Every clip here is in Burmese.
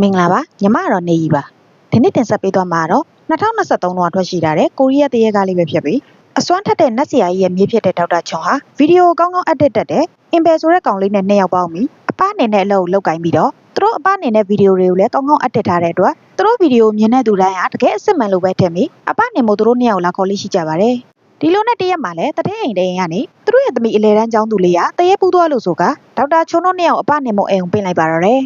မင်္ဂလာပါညီမကတော့နေကြီးပါဒီနေ့တင်ဆက်ပေးသွားမှာကတော့2023တုန်းကထွက်ရှိလာတဲ့ကိုရီးယားတရေကားလေးပဲဖြစ်ပြီးအစွမ်းထက်တဲ့နတ်ဆရာကြီးရဲ့မြေးဖြစ်တဲ့ဒေါက်တာချွန်ဟာဗီဒီယိုကောင်းကောင်းအပ်တက်တက်တဲ့အင်ဘယ်ဆိုတဲ့ကောင်လေးနဲ့နှစ်ယောက်ပေါင်းပြီးအပအနေနဲ့အလုပ်ကိုလုပ်ကင်ပြီးတော့သူတို့အပအနေနဲ့ဗီဒီယိုတွေကိုလည်းကောင်းကောင်းအပ်တက်ထားတဲ့အတွက်သူတို့ဗီဒီယိုမြင်တဲ့သူတိုင်းဟာတကယ်အစ်စ်မှန်လို့ပဲထင်ပြီးအပအနေမို့သူတို့နှစ်ယောက်လာခေါ်လေးရှိကြပါတယ်ဒီလိုနဲ့တရက်မှာလည်းတထဲအိမ်တအိမ်ကနေသူတို့ရဲ့သမီးအလဲတန်းကျောင်းသူလေးကတရက်ပူးသွားလို့ဆိုကဒေါက်တာချွန်တို့နှစ်ယောက်အပအနေမို့အိမ်ကိုပင့်လိုက်ပါတော့တယ်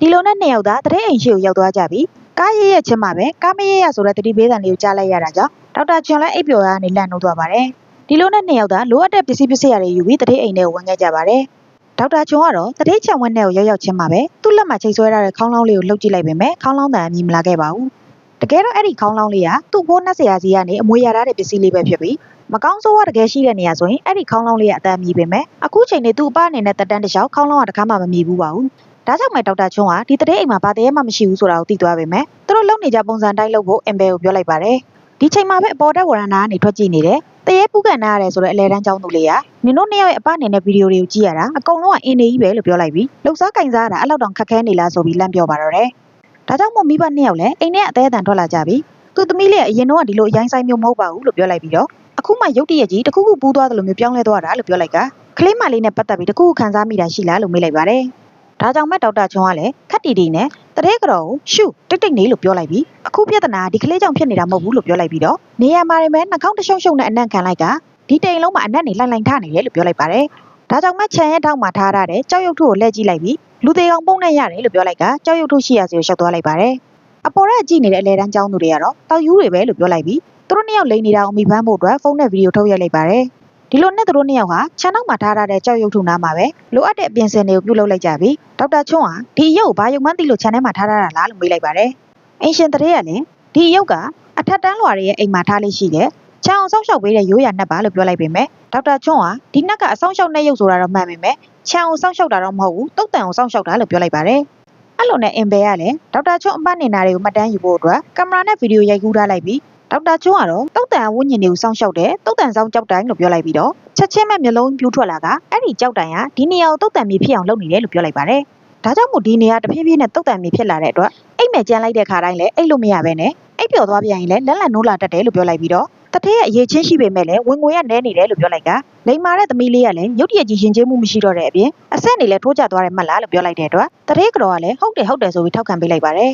ဒီလိုနဲ့နှစ်ယောက်သားတတဲ့အိမ်ရှိကိုရောက်သွားကြပြီကားရရဲ့ချင်းမှာပဲကားမရရဆိုတဲ့တတိပေးတန်လေးကိုကြားလိုက်ရတာကြောင့်ဒေါက်တာချွန်လည်းအိပ်ပျော်ရကနေလန့်နှုတ်သွားပါတယ်ဒီလိုနဲ့နှစ်ယောက်သားလိုအပ်တဲ့ပစ္စည်းပစ္စည်းတွေယူပြီးတတဲ့အိမ်ထဲကိုဝင်ခဲ့ကြပါတယ်ဒေါက်တာချွန်ကတော့တတဲ့ချံဝက်နဲ့ကိုရောက်ရောက်ချင်းမှာပဲသူ့လက်မှာချိန်ဆွဲထားတဲ့ခေါင်းလောင်းလေးကိုလှုပ်ကြည့်လိုက်ပေမဲ့ခေါင်းလောင်းတန်အမြင်မလာခဲ့ပါဘူးတကယ်တော့အဲ့ဒီခေါင်းလောင်းလေးကသူ့ဘိုးနှက်ဆရာကြီးကနေအမွေရထားတဲ့ပစ္စည်းလေးပဲဖြစ်ပြီးမကောင်းဆိုးကတကယ်ရှိတဲ့နေရာဆိုရင်အဲ့ဒီခေါင်းလောင်းလေးကအတန်မြည်ပေမဲ့အခုချိန်နေသူ့အပအနေနဲ့တက်တန်းတစ်လျှောက်ခေါင်းလောင်းကတခါမှမမြည်ဘူးပါဘူး ဒါကြောင့်မဲ့ဒေါက်တာချွန်းကဒီတတဲ့အိမ်မှာဘာတည်းမှမရှိဘူးဆိုတာကိုသိသွားပေမဲ့သူတို့လုံနေကြပုံစံတိုင်းလုပ်ဖို့အင်ဘယ်ကိုပြောလိုက်ပါတယ်ဒီချိန်မှာပဲအပေါ်တက်ဝရဏာကနေထွက်ကြည့်နေတယ်တရေပူကန်နာရတယ်ဆိုတော့အလဲတန်းကျောင်းသူလေးကနင်တို့နှစ်ယောက်ရဲ့အပအနေနဲ့ဗီဒီယိုတွေကိုကြည့်ရတာအကုန်လုံးကအင်းနေကြီးပဲလို့ပြောလိုက်ပြီးလှုပ်ရှားကင်စားရတာအဲ့လောက်တောင်ခက်ခဲနေလားဆိုပြီးလန့်ပြောပါတော့တယ်ဒါကြောင့်မို့မိဘနှစ်ယောက်လည်းအိမ်ထဲအသေးအတန်ထွက်လာကြပြီးသူသမီးလေးကအရင်တော့ဒီလိုအရင်ဆိုင်မျိုးမဟုတ်ပါဘူးလို့ပြောလိုက်ပြီးတော့အခုမှရုတ်တရက်ကြီးတခုခုပူးသွားတယ်လို့မျိုးပြောင်းလဲသွားတာလို့ပြောလိုက်ကကလေးမလေးနဲ့ပတ်သက်ပြီးတခုခုခံစားမိတာရှိလားလို့မေးလိုက်ပါတယ် ဒါကြောင့်မှဒေါက်တာချွန်ကလည်းခက်တီတီနဲ့တရေကတော်ကိုရှုတိတ်တိတ်နေလို့ပြောလိုက်ပြီးအခုပြဿနာဒီကလေးကြောင့်ဖြစ်နေတာမဟုတ်ဘူးလို့ပြောလိုက်ပြီးတော့နေရာမှာရင်ပဲနှာခေါင်းတစ်ရှုံရှုံနဲ့အနံ့ခံလိုက်ကဒီတိမ်လုံးမှာအနံ့နေလှိုင်လှိုင်ထနေတယ်လို့ပြောလိုက်ပါတယ်ဒါကြောင့်မှခြံရဲ့ထောက်မှာထားရတဲ့ကြောက်ရွံ့ထုကိုလှည့်ကြည့်လိုက်ပြီးလူသေးကောင်ပုံနဲ့ရတယ်လို့ပြောလိုက်ကကြောက်ရွံ့ထုရှိရစီကိုရှောက်သွားလိုက်ပါတယ်အပေါ်ကကြည့်နေတဲ့အလဲတန်းကျောင်းသူတွေကတော့တောက်ယူတွေပဲလို့ပြောလိုက်ပြီးသူတို့နှစ်ယောက်လိန်နေတာကိုမိဖမ်းဖို့အတွက်ဖုန်းနဲ့ဗီဒီယိုထုတ်ရိုက်လိုက်ပါတယ် ဒီလိုနဲ့သူတို့နှစ်ယောက်ဟာခြံနောက်မှာထားထားတဲ့ကြောက်ရုပ်ထုနားမှာပဲလိုအပ်တဲ့အပြင်ဆင်တွေကိုပြုလုပ်လိုက်ကြပြီဒေါက်တာချွန်းဟာဒီအရုပ်ကိုဘာယုံမှန်းသိလို့ခြံထဲမှာထားထားတာလားလို့မေးလိုက်ပါတယ်အင်ရှင်တရေကလည်းဒီအရုပ်ကအထက်တန်းလွာတွေရဲ့အိမ်မှာထားလေးရှိတယ်ခြံအောင်ဆောက်ရှောက်ပေးတဲ့ရိုးရာနှက်ပါလို့ပြောလိုက်ပေမဲ့ဒေါက်တာချွန်းဟာဒီနှက်ကအဆောင်ရှောက်နှက်ရုပ်ဆိုတာတော့မှန်ပေမဲ့ခြံအောင်ဆောက်ရှောက်တာတော့မဟုတ်ဘူးတုတ်တန်အောင်ဆောက်ရှောက်တာလို့ပြောလိုက်ပါတယ်အဲ့လိုနဲ့အင်ဘယ်ကလည်းဒေါက်တာချွန်းအပတ်နေနာတွေကိုမှတ်တမ်းယူဖို့အတွက်ကင်မရာနဲ့ဗီဒီယိုရိုက်ကူးထားလိုက်ပြီး ဒေါက်တာကျွန်းကတော့တုတ်တန်ဝိညာဉ်တွေကိုစောင့်ရှောက်တယ်တုတ်တန်ဆောင်ကြောက်တိုင်လို့ပြောလိုက်ပြီးတော့ချက်ချင်းမဲ့မျိုးလုံးပြူးထွက်လာကအဲ့ဒီကြောက်တိုင်ကဒီနေရာကိုတုတ်တန်မြေဖြစ်အောင်လုပ်နေတယ်လို့ပြောလိုက်ပါတယ်ဒါကြောင့်မို့ဒီနေရာတဖြည်းဖြည်းနဲ့တုတ်တန်မြေဖြစ်လာတဲ့အတွက်အိတ်မဲ့ကြမ်းလိုက်တဲ့ခါတိုင်းလည်းအိတ်လို့မရဘဲနဲ့အိတ်ပျော်သွားပြန်ရင်လည်းလက်လက်နိုးလာတတ်တယ်လို့ပြောလိုက်ပြီးတော့တထဲရဲ့အရေးချင်းရှိပေမဲ့လည်းဝင်ငွေရနဲနေတယ်လို့ပြောလိုက်ကလိန်မာတဲ့သမီးလေးကလည်းရုတ်တရက်ကြီးရှင်ချင်းမှုမရှိတော့တဲ့အပြင်အဆက်နေလည်းထိုးကျသွားတယ်မှတ်လားလို့ပြောလိုက်တဲ့အတွက်တထဲကတော့ကလည်းဟုတ်တယ်ဟုတ်တယ်ဆိုပြီးထောက်ခံပေးလိုက်ပါတယ်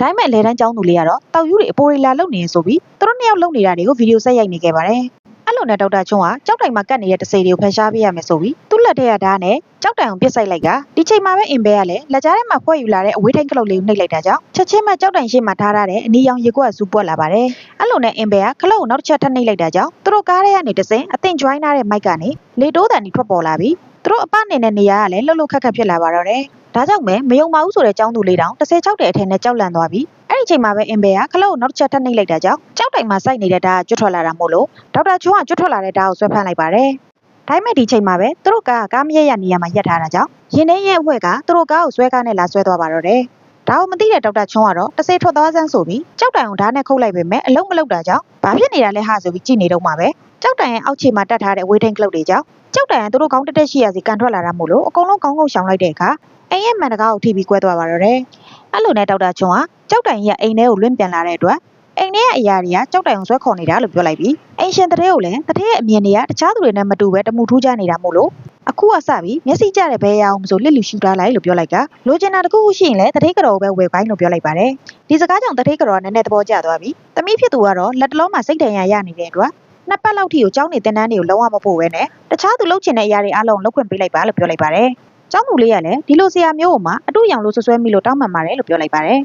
ဒါပေမဲ့လေတန်းចောင်းသူလေးကတော့တောက်ယူတွေအပိုရီလာလုံနေရဆိုပြီးသူတို့နှစ်ယောက်လုံနေတာတွေကိုဗီဒီယိုဆက်ရိုက်နေခဲ့ပါတယ်။အဲ့လိုနဲ့ဒေါက်တာချွန်းကကြောက်တိုင်မှာကတ်နေတဲ့တစိတွေကိုဖယ်ရှားပေးရမယ်ဆိုပြီးသူ့လက်ထဲကဓာတ်နဲ့ကြောက်တိုင်ကိုပစ်ဆိုင်လိုက်ကဒီချိန်မှာပဲအင်ဘဲကလည်းလက်ကြားထဲမှာဖွဲ့ယူလာတဲ့အဝေးထိန်ကလုတ်လေးကိုနှိပ်လိုက်တာကြောင့်ချက်ချင်းမှကြောက်တိုင်ရှိမှထားထားတဲ့အနီရောင်ရေကွက်ကစူပွက်လာပါတယ်။အဲ့လိုနဲ့အင်ဘဲကကလုတ်ကိုနောက်တစ်ချက်ထပ်နှိပ်လိုက်တာကြောင့်သူတို့ကားထဲကနေတစင်အသင့် join ထားတဲ့မိုက်ကနေလေတိုးတန်ကြီးထွက်ပေါ်လာပြီးသူတို့အပနေတဲ့နေရာကလည်းလှုပ်လှုပ်ခက်ခက်ဖြစ်လာပါတော့တယ်။ ဒါကြောင့်ပဲမယုံပါဘူးဆိုတဲ့ចောင်းသူလေးတောင်16တဲ့အထက်နဲ့ကြောက်လန့်သွားပြီးအဲ့ဒီချိန်မှာပဲအင်ဘယ်ကခလုတ်ကိုနောက်တစ်ချက်ထပ်နှိပ်လိုက်တာကြောင့်ကြောက်တိုင်မှာစိုက်နေတဲ့ဓာတ်ကကျွတ်ထွက်လာတာမို့လို့ဒေါက်တာချွန်းကကျွတ်ထွက်လာတဲ့ဓာတ်ကိုဆွဲဖမ်းလိုက်ပါတယ်။ဒါပေမဲ့ဒီချိန်မှာပဲသူတို့ကားကကားမရရနေရာမှာရပ်ထားတာကြောင့်ရင်ထဲရဲ့အဝဲကသူတို့ကားကိုဆွဲကားနဲ့လာဆွဲသွားပါတော့တယ်။ဒါကိုမသိတဲ့ဒေါက်တာချွန်းကတော့တစ်စိထွက်သွားစမ်းဆိုပြီးကြောက်တိုင်ကိုဓာတ်နဲ့ခုတ်လိုက်ပေမဲ့အလုံးမလုံးတာကြောင့်ဘာဖြစ်နေတာလဲဟာဆိုပြီးကြည့်နေတော့မှပဲ ကြောက်တိုင်ရဲ့အောက်ခြေမှာတက်ထားတဲ့ဝေးထိန်ကလုတ်တွေကြောင့်ကြောက်တိုင်ကသူတို့ကောင်းတက်တက်ရှိရစီကန်ထွက်လာတာမို့လို့အကုန်လုံးကောင်းကောင်းရှောင်လိုက်တဲ့အခါအိမ်ရဲ့မန်တကားကိုထိပြီးကွဲသွားပါတော့တယ်။အဲ့လိုနဲ့ဒေါက်တာချွန်းကကြောက်တိုင်ကြီးကအိမ်ထဲကိုလွင့်ပြန်လာတဲ့အတွက်အိမ်ထဲကအရာတွေကကြောက်တိုင်ကိုဆွဲခေါ်နေတာလို့ပြောလိုက်ပြီးအိမ်ရှင်တရေကိုလည်းတရေရဲ့အမြင်တွေကတခြားသူတွေနဲ့မတူပဲတမှုထူးကြနေတာမို့လို့အခုကစပြီးမျက်စိကျတဲ့ဘဲရအောင်မဆိုလစ်လူရှူထားလိုက်လို့ပြောလိုက်ကလိုချင်တာတခုခုရှိရင်လည်းတရေကတော်ကိုပဲဝယ်ပိုင်းလို့ပြောလိုက်ပါတယ်ဒီစကားကြောင့်တရေကတော်ကနည်းနည်းသဘောကျသွားပြီးတမိဖြစ်သူကတော့လက်တလုံးမှာစိတ်တန်ရရနေတဲ့အတွက် နှစ်ပတ်လောက်ထိကိုကျောင်းနေတင်တန်းတွေကိုလုံးဝမဖို့ပဲနဲ့တခြားသူလှုပ်ချင်တဲ့အရာတွေအားလုံးလှုပ်ခွင့်ပေးလိုက်ပါလို့ပြောလိုက်ပါတယ်ကျောင်းသူလေးကလည်းဒီလိုဆရာမျိုးကိုမှအတူရောင်လို့ဆွဆွဲမိလို့တောင်းပန်ပါတယ်လို့ပြောလိုက်ပါတယ်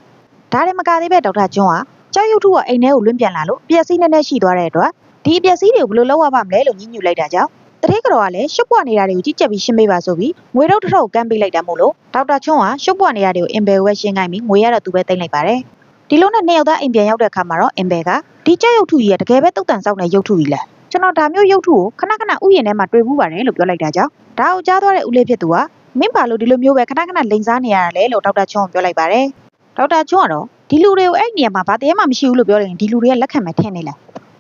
ဒါတွေမကသေးပဲဒေါက်တာကျွန်းကကြောက်ရွံ့ထုကအိမ်ထဲကိုလွင့်ပြန်လာလို့ပျက်စီးနေနေရှိသွားတဲ့အတွက်ဒီအပျက်စီးတွေကိုဘယ်လိုလုပ်ရပါမလဲလို့ညှိညူလိုက်တာကြောင့်တတိကတော်ကလည်းရှုပ်ပွားနေတာတွေကိုကြည့်ချက်ပြီးရှင်းပေးပါဆိုပြီးငွေတော့တစ်ထုပ်ကမ်းပေးလိုက်တာမို့လို့ဒေါက်တာကျွန်းကရှုပ်ပွားနေတာတွေကိုအင်ဘယ်ဝဲရှင်းခိုင်းပြီးငွေရတော့သူပဲတင်လိုက်ပါတယ် ဒီလိုနဲ့နှစ်ယောက်သားအိမ်ပြန်ရောက်တဲ့အခါမှာတော့အင်ဘယ်ကဒီကြောက်ရွံ့ထုကြီးကတကယ်ပဲတုတ်တန်ဆောက်နေရုပ်ထုကြီးလားကျွန်တော်ဒါမျိုးရုပ်ထုကိုခဏခဏဥယျာဉ်ထဲမှာတွေ့ဘူးပါတယ်လို့ပြောလိုက်တာကြောင့်ဒါကိုကြားသွားတဲ့ဦးလေးဖြစ်သူကမင်းပါလို့ဒီလိုမျိုးပဲခဏခဏလိန်စားနေရတာလေလို့ဒေါက်တာချွန်းကပြောလိုက်ပါတယ်ဒေါက်တာချွန်းကတော့ဒီလူတွေကိုအဲ့ဒီနေရာမှာဘာတရားမှမရှိဘူးလို့ပြောရင်ဒီလူတွေကလက်ခံမယ်ထင်နေလား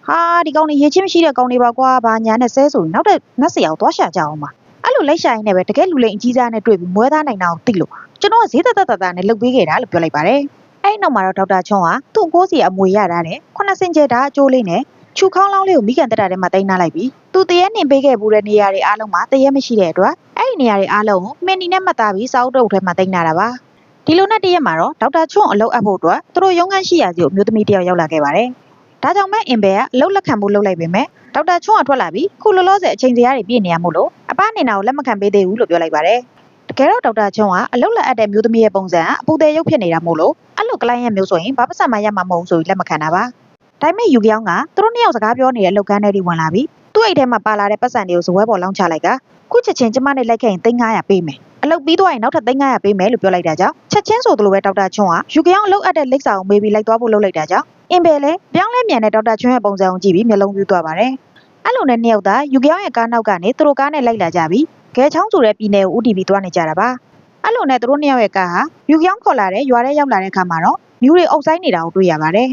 ဟာဒီကောင်တွေရေးချင်းမရှိတဲ့ကောင်တွေပါကွာဘာညာနဲ့ဆဲဆိုရင်နောက်တဲ့နတ်ဆရာကိုသွားရှာကြအောင်ပါအဲ့လိုလိုက်ရှာရင်းနဲ့ပဲတကယ်လူလိန်အကြီးစားနဲ့တွေ့ပြီးမွဲသားနိုင်တာကိုသိလို့ကျွန်တော်ကဈေးသက်သက်သက်သက်နဲ့လုပ်ပေးခဲ့တာလို့ပြောလိုက်ပါတယ် အဲ့ဒီနောက်မှာတော့ဒေါက်တာချွန်းဟာသူ့ကိုယ်စီအမွေရတာတဲ့ခုနှစ်စင်ကျဲဓာတ်အကျိုးလေးနဲ့ချူခေါင်းလောင်းလေးကိုမိကန်တက်တာထဲမှာတင်ထားလိုက်ပြီးသူတရက်နှင်ပေးခဲ့ဘူးတဲ့နေရာတွေအားလုံးမှာတရက်မရှိတဲ့အတွက်အဲ့ဒီနေရာတွေအားလုံးကိုမင်းနီနဲ့မှတ်သားပြီးစာအုပ်တုပ်ထဲမှာတင်ထားတာပါဒီလိုနဲ့တရက်မှာတော့ဒေါက်တာချွန်းအလုပ်အပ်ဖို့အတွက်သူတို့ရုံးခန်းရှိရာစီကိုအမျိုးသမီးတစ်ယောက်ရောက်လာခဲ့ပါတယ်ဒါကြောင့်မဲ့အင်ဘယ်ကအလုပ်လက်ခံဖို့လုပ်လိုက်ပေမဲ့ဒေါက်တာချွန်းကထွက်လာပြီးခုလောလောဆယ်အချိန်စရာတွေပြည့်နေရမို့လို့အပနေနာကိုလက်မခံပေးသေးဘူးလို့ပြောလိုက်ပါတယ်တ ကယ်တော့ဒေါက်တာချွန်းကအလုပ်လက်အပ်တဲ့မျိုးသမီးရဲ့ပုံစံကအပူသေးရုပ်ဖြစ်နေတာမို့လို့အဲ့လိုကလိုင်းရဲ့မျိုးဆိုရင်ဘာပစံမရမှာမဟုတ်ဘူးဆိုပြီးလက်မခံတာပါဒါပေမဲ့ယူကြောင်ကသူတို့နှစ်ယောက်စကားပြောနေတဲ့လုပ်ကန်းတွေဝင်လာပြီးသူ့အိတ်ထဲမှာပါလာတဲ့ပတ်စံတွေကိုဇပွဲပေါ်လောင်းချလိုက်ကခုချက်ချင်းကျမနဲ့လိုက်ခဲ့ရင်3900ပေးမယ်အလုပ်ပြီးသွားရင်နောက်ထပ်3900ပေးမယ်လို့ပြောလိုက်တာကြောင့်ချက်ချင်းဆိုသလိုပဲဒေါက်တာချွန်းကယူကြောင်အလုပ်အပ်တဲ့လိပ်စာကိုမေးပြီးလိုက်သွားဖို့လုပ်လိုက်တာကြောင့်အင်ဘယ်လည်းပြောင်းလဲမြန်တဲ့ဒေါက်တာချွန်းရဲ့ပုံစံကိုကြည့်ပြီးမျက်လုံးပြူးသွားပါတယ်အဲ့လိုနဲ့နှစ်ယောက်သားယူကြောင်ရဲ့ကားနောက်ကနေသူတို့ကားနဲ့လိုက်လာကြပြီး ဂဲချောင်းဆိုတဲ့ပြည်နယ်ကိုဦးတည်ပြီးသွားနေကြတာပါအဲ့လိုနဲ့သူတို့နှစ်ယောက်ရဲ့ကားဟာယူကြောင်ခေါ်လာတဲ့ရွာထဲရောက်လာတဲ့အခါမှာတော့မြူတွေအုပ်ဆိုင်နေတာကိုတွေ့ရပါတယ်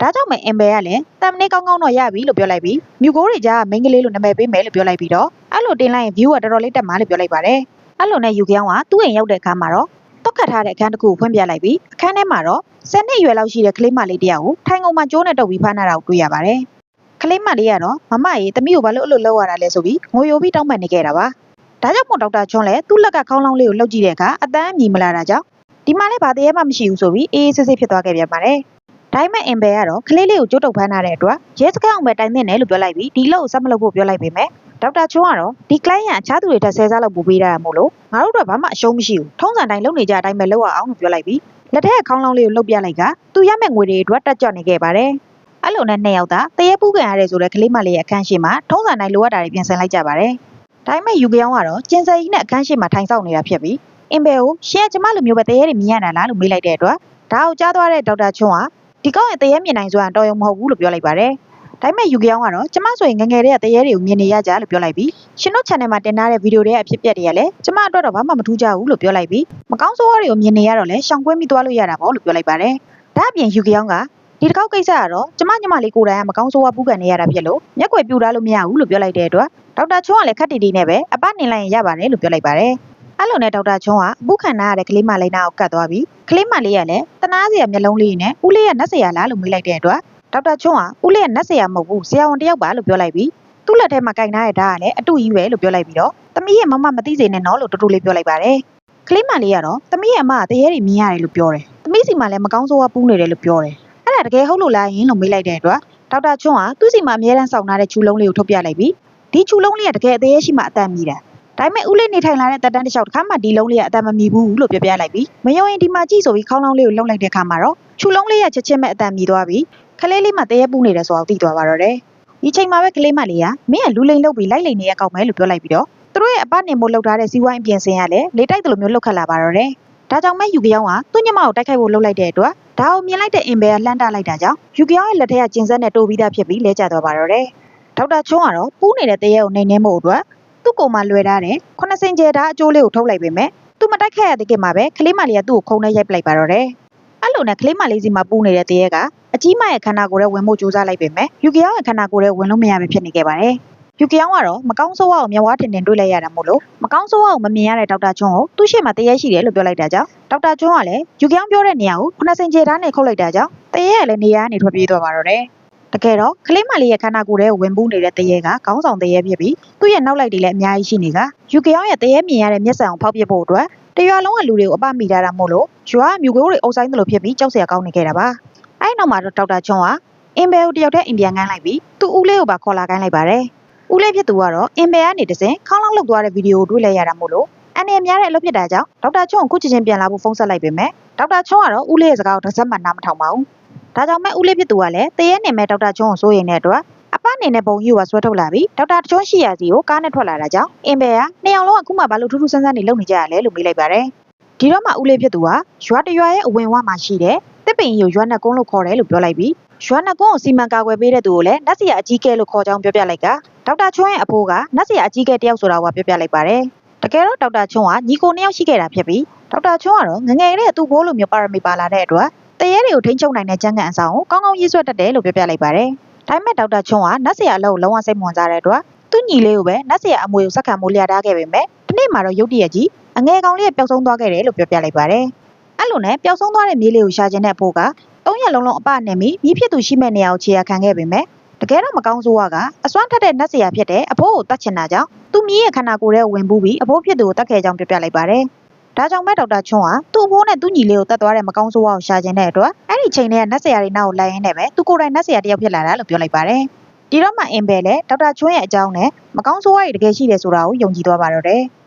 ဒါကြောင့်မအင်ဘယ်ကလည်းတမ်မနေကောင်းကောင်းတော့ရပြီလို့ပြောလိုက်ပြီးမြူကိုးတွေကြားကမိန်းကလေးလို့နာမည်ပေးမယ်လို့ပြောလိုက်ပြီးတော့အဲ့လိုတင်လိုက်ရင် view ကတော်တော်လေးတက်မှာလို့ပြောလိုက်ပါတယ်အဲ့လိုနဲ့ယူကြောင်ကသူ့အိမ်ရောက်တဲ့အခါမှာတော့တုတ်ခတ်ထားတဲ့အခန်းတစ်ခုကိုဖွင့်ပြလိုက်ပြီးအခန်းထဲမှာတော့ဆယ်နှစ်အရွယ်လောက်ရှိတဲ့ကလေးမလေးတစ်ယောက်ကိုထိုင်ကုန်မှာကျိုးနဲ့တုပ်ပြီးဖမ်းထားတာကိုတွေ့ရပါတယ်ကလေးမလေးကတော့မမရေတမီးကိုဘာလို့အဲ့လိုလုပ်ရတာလဲဆိုပြီးငိုယိုပြီးတောင်းပန်နေခဲ့တာပါ ဒါကြောင့်မို့ဒေါက်တာချွန်းလည်းသူ့လက်ကခေါင်းလောင်းလေးကိုလှုပ်ကြည့်တဲ့အခါအတန်းမြည်မလာတာကြောင့်ဒီမှာလည်းဘာတည်းမှမရှိဘူးဆိုပြီးအေးအေးဆေးဆေးဖြစ်သွားခဲ့ပြန်ပါတယ်ဒါပေမဲ့အင်ဘယ်ကတော့ကလေးလေးကိုကြိုးတုပ်ဖမ်းထားတဲ့အတွက်ရဲစခန်းအောင်ပဲတိုင်တင်တယ်လို့ပြောလိုက်ပြီးဒီလောက်ကိုဆက်မလုပ်ဖို့ပြောလိုက်ပေမဲ့ဒေါက်တာချွန်းကတော့ဒီ client ကအခြားသူတွေတက်ဆဲစားလို့ပို့ပေးတာမို့လို့ငါတို့တော့ဘာမှအရှုံးမရှိဘူးထုံးစံတိုင်းလုပ်နေကြအတိုင်းပဲလုပ်ရအောင်လို့ပြောလိုက်ပြီးလက်ထက်ကခေါင်းလောင်းလေးကိုလှုပ်ပြလိုက်ကသူရမဲ့ငွေတွေအတွက်တက်ကြွနေခဲ့ပါတယ်အဲ့လိုနဲ့နှစ်ယောက်သားတရေပူးကန်ရတဲ့ဆိုတဲ့ကလေးမလေးရဲ့အခန်းရှိမှာထုံးစံတိုင်းလိုအပ်တာတွေပြင်ဆင်လိုက်ကြပါတယ် ဒါပေမဲ့ယူကြောင်ကတော့ကျင်စယ်ကြီးနဲ့အခန်းရှိမှာထိုင်ဆောက်နေတာဖြစ်ပြီးအင်ဘယ်ကိုရှင်းကျမလိုမျိုးပဲတရေတွေမြင်ရတာလားလို့မေးလိုက်တဲ့အတွက်ဒါကိုကြားသွားတဲ့ဒေါက်တာချွန်းကဒီကောက်ရဲ့တရေမြင်နိုင်စွာတော်ရုံမဟုတ်ဘူးလို့ပြောလိုက်ပါတယ်ဒါပေမဲ့ယူကြောင်ကတော့ကျမဆိုရင်ငယ်ငယ်လေးကတရေတွေကိုမြင်နေရကြလို့ပြောလိုက်ပြီးရှင်တို့ channel မှာတင်ထားတဲ့ဗီဒီယိုတွေရဲ့အဖြစ်အပျက်တွေကလည်းကျမအတွက်တော့ဘာမှမထူးကြဘူးလို့ပြောလိုက်ပြီးမကောင်းဆိုးဝါးတွေကိုမြင်နေရတော့လဲရှောင်ကွင်းပြီးသွားလို့ရတာပေါ့လို့ပြောလိုက်ပါတယ်ဒါအပြင်ယူကြောင်ကဒီတစ်ခေါက်ကိစ္စကတော့ကျမညမလေးကိုယ်တိုင်ကမကောင်းဆိုးဝါးပူးကန်နေရတာဖြစ်လို့မျက်ွယ်ပြူထားလို့မရဘူးလို့ပြောလိုက်တဲ့အတွက် ဒေါက်တာချွန်းကလည်းခက်တီတီနဲ့ပဲအပနေလိုက်ရင်ရပါတယ်လို့ပြောလိုက်ပါတယ်အဲ့လိုနဲ့ဒေါက်တာချွန်းကအပူခံနာရတဲ့ကလေးမလေးနာကိုကတ်သွားပြီးကလေးမလေးကလည်းတနာစရာမျက်လုံးလေးနဲ့ဦးလေးကနတ်စရာလားလို့မေးလိုက်တဲ့အတွက်ဒေါက်တာချွန်းကဦးလေးကနတ်စရာမဟုတ်ဘူးဆရာဝန်တစ်ယောက်ပါလို့ပြောလိုက်ပြီးသူ့လက်ထဲမှာကင်ထားတဲ့ဓာတ်ကလည်းအတူကြီးပဲလို့ပြောလိုက်ပြီးတော့သမီးရဲ့မမမသိစေနဲ့နော်လို့တူတူလေးပြောလိုက်ပါတယ်ကလေးမလေးကတော့သမီးရဲ့အမကတရေတွေမြင်ရတယ်လို့ပြောတယ်သမီးစီမှာလည်းမကောင်းဆိုးဝါးပူးနေတယ်လို့ပြောတယ်အဲ့ဒါတကယ်ဟုတ်လို့လားယင်လို့မေးလိုက်တဲ့အတွက်ဒေါက်တာချွန်းကသူ့စီမှာအများတန်းစောင့်ထားတဲ့ချူလုံးလေးကိုထုတ်ပြလိုက်ပြီး ဒီချူလုံးလေးကတကယ်အသေးရှိမှအတန်မြည်တာဒါပေမဲ့ဦးလေးနေထိုင်လာတဲ့တက်တန်းတစ်လျှောက်တစ်ခါမှဒီလုံးလေးကအတန်မမြည်ဘူးလို့ပြောပြလိုက်ပြီးမယုံရင်ဒီမှာကြည့်ဆိုပြီးခေါင်းလောင်းလေးကိုလှုပ်လိုက်တဲ့အခါမှာတော့ချူလုံးလေးကချက်ချင်းပဲအတန်မြည်သွားပြီးခလေးလေးမှတရေပူနေတယ်ဆိုတော့သိသွားပါတော့တယ်ဒီချိန်မှာပဲကလေးမလေးကမင်းကလူလိန်လုပ်ပြီးလိုက်လိန်နေရကောက်မယ်လို့ပြောလိုက်ပြီးတော့သူတို့ရဲ့အပနေမို့လှုပ်ထားတဲ့စီဝိုင်းအပြင်ဆင်ရလဲလေတိုက်တယ်လို့မျိုးလှုပ်ခတ်လာပါတော့တယ်ဒါကြောင့်မဲ့ယူကယောင်းကသူ့ညမကိုတိုက်ခိုက်ဖို့လှုပ်လိုက်တဲ့အတွက်ဒါကိုမြင်လိုက်တဲ့အင်ဘယ်ကလှမ်းတလိုက်တာကြောင့်ယူကယောင်းရဲ့လက်ထက်ကကျင်စက်နဲ့တိုးပြီးသားဖြစ်ပြီးလဲကျသွားပါတော့တယ် ဒေါက်တာချွန်းကတော့ပူးနေတဲ့တရေကိုနှိမ်နှင်းဖို့အတွက်သူ့ကိုယ်မှလွယ်ထားတဲ့ခုနှစ်စင်ကျဲဓာတ်အကျိုးလေးကိုထုတ်လိုက်ပေမဲ့သူမတိုက်ခတ်ရတဲ့ကိမှာပဲကလေးမလေးကသူ့ကိုခုံနဲ့ရိုက်ပလိုက်ပါတော့တယ်အဲ့လိုနဲ့ကလေးမလေးစီမှာပူးနေတဲ့တရေကအကြီးမရဲ့ခန္ဓာကိုယ်ရဲ့ဝင်မှုစူးစမ်းလိုက်ပေမဲ့ယူကယောင်းရဲ့ခန္ဓာကိုယ်ရဲ့ဝင်လို့မရပဲဖြစ်နေခဲ့ပါတယ်ယူကယောင်းကတော့မကောင်းဆိုးဝါးကိုမျက်ဝါးထင်ထင်တွေ့လိုက်ရတာမို့လို့မကောင်းဆိုးဝါးကိုမမြင်ရတဲ့ဒေါက်တာချွန်းကိုသူ့ရှေ့မှာတရေရှိတယ်လို့ပြောလိုက်တာကြောင့်ဒေါက်တာချွန်းကလည်းယူကယောင်းပြောတဲ့နေရာကိုခုနှစ်စင်ကျဲဓာတ်နဲ့ခုတ်လိုက်တာကြောင့်တရေကလည်းနေရာကနေထွက်ပြေးသွားပါတော့တယ် တကယ်တော့ကလေးမလေးရဲ့ခန္ဓာကိုယ်ထဲကိုဝင်ပူးနေတဲ့တရေကခေါင်းဆောင်တရေဖြစ်ပြီးသူ့ရဲ့နောက်လိုက်တွေလည်းအများကြီးရှိနေကယူကယောင်းရဲ့တရေမြင်ရတဲ့မျက်စံကိုဖောက်ပစ်ဖို့အတွက်တရွာလုံးကလူတွေကိုအပမိထားတာမို့လို့ရွာမြူကိုတွေအုပ်ဆိုင်သလိုဖြစ်ပြီးကြောက်စရာကောင်းနေခဲ့တာပါအဲ့နောက်မှာတော့ဒေါက်တာချွန်းကအင်ဘယ်ကိုတယောက်တည်းအိမ်ပြန်ကန်းလိုက်ပြီးသူ့ဦးလေးကိုပါခေါ်လာခိုင်းလိုက်ပါတယ်ဦးလေးဖြစ်သူကတော့အင်ဘယ်ကနေတစင်ခေါင်းလောင်းလောက်သွားတဲ့ဗီဒီယိုကိုတွေ့လိုက်ရတာမို့လို့အနေများတဲ့အလုပ်ဖြစ်တာကြောင့်ဒေါက်တာချွန်းကိုခုချက်ချင်းပြန်လာဖို့ဖုန်းဆက်လိုက်ပေမဲ့ဒေါက်တာချွန်းကတော့ဦးလေးရဲ့စကားကိုတစ်စက်မှနားမထောင်ပါဘူး ဒါကြောင့်မဲ့ဦးလေးဖြစ်သူကလည်းတရေနေမဲ့ဒေါက်တာချွန်းကိုစိုးရိမ်တဲ့အတွက်အပအနေနဲ့ဘုံကြီးကိုဆွဲထုတ်လာပြီးဒေါက်တာချွန်းရှိရာစီကိုကားနဲ့ထွက်လာတာကြောင့်အင်ဘယ်ကနှစ်ယောက်လုံးကအခုမှဘာလို့ထူးထူးဆန်းဆန်းနေလုပ်နေကြရလဲလို့မေးလိုက်ပါတယ်ဒီတော့မှဦးလေးဖြစ်သူကရွာတရွာရဲ့အဝင်ဝမှာရှိတဲ့တစ်ပင်ကြီးကိုရွာနှစ်ကုန်းလို့ခေါ်တယ်လို့ပြောလိုက်ပြီးရွာနှစ်ကုန်းကိုစီမံကာကွယ်ပေးတဲ့သူကိုလည်းနတ်စီယာအကြီးကဲလို့ခေါ်ကြောင်းပြောပြလိုက်ကဒေါက်တာချွန်းရဲ့အဖိုးကနတ်စီယာအကြီးကဲတယောက်ဆိုတာကိုပြောပြလိုက်ပါတယ်တကယ်တော့ဒေါက်တာချွန်းကညီကိုနှစ်ယောက်ရှိခဲ့တာဖြစ်ပြီးဒေါက်တာချွန်းကတော့ငငယ်ကလေးကသူ့ဘိုးလိုမျိုးပါရမီပါလာတဲ့အတွက် တရေတွေကိုထိန်းချုပ်နိုင်တဲ့ကျန်းကန်အဆောင်ကိုကောင်းကောင်းရေးဆွဲတတ်တယ်လို့ပြောပြလိုက်ပါတယ်ဒါပေမဲ့ဒေါက်တာချွန်းကနတ်စီယာအလုပ်ကိုလုံးဝစိတ်ဝင်စားတဲ့အတွက်သူ့ညီလေးကိုပဲနတ်စီယာအမွေကိုစက္ကန့်မိုးလျာထားခဲ့ပေမဲ့ဒီနေ့မှာတော့ရုတ်တရက်ကြီးအငယ်ကောင်လေးပျောက်ဆုံးသွားခဲ့တယ်လို့ပြောပြလိုက်ပါတယ်။အဲ့လိုနဲ့ပျောက်ဆုံးသွားတဲ့မြေးလေးကိုရှာခြင်းတဲ့အဖိုးကသုံးရက်လုံးလုံးအပနဲ့မိမိဖြစ်သူရှိမဲ့နေရာကိုခြေရခံခဲ့ပေမဲ့တကယ်တော့မကောင်းဆိုးကအစွမ်းထက်တဲ့နတ်စရာဖြစ်တဲ့အဖိုးကိုတတ်ချင်တာကြောင့်သူ့မြေးရဲ့ခန္ဓာကိုယ်ထဲဝင်ပူးပြီးအဖိုးဖြစ်သူကိုတတ်ခဲ့ကြောင်းပြောပြလိုက်ပါတယ်။ ဒါကြောင့်မဲ့ဒေါက်တာချွန်းဟာသူ့အဖိုးနဲ့သူ့ညီလေးကိုတတ်သွားတဲ့မကောင်းဆိုးကိုရှာခြင်းတဲ့အတွက်အဲ့ဒီချိန်ထဲကနတ်စရာတွေနောက်ကိုလိုက်ရင်းနဲ့ပဲသူကိုယ်တိုင်နတ်စရာတစ်ယောက်ဖြစ်လာတာလို့ပြောလိုက်ပါတယ်။ဒီတော့မှအင်ဘယ်လည်းဒေါက်တာချွန်းရဲ့အကြောင်းနဲ့မကောင်းဆိုးရည်တကယ်ရှိတယ်ဆိုတာကိုယုံကြည်သွားပါတော့တယ်။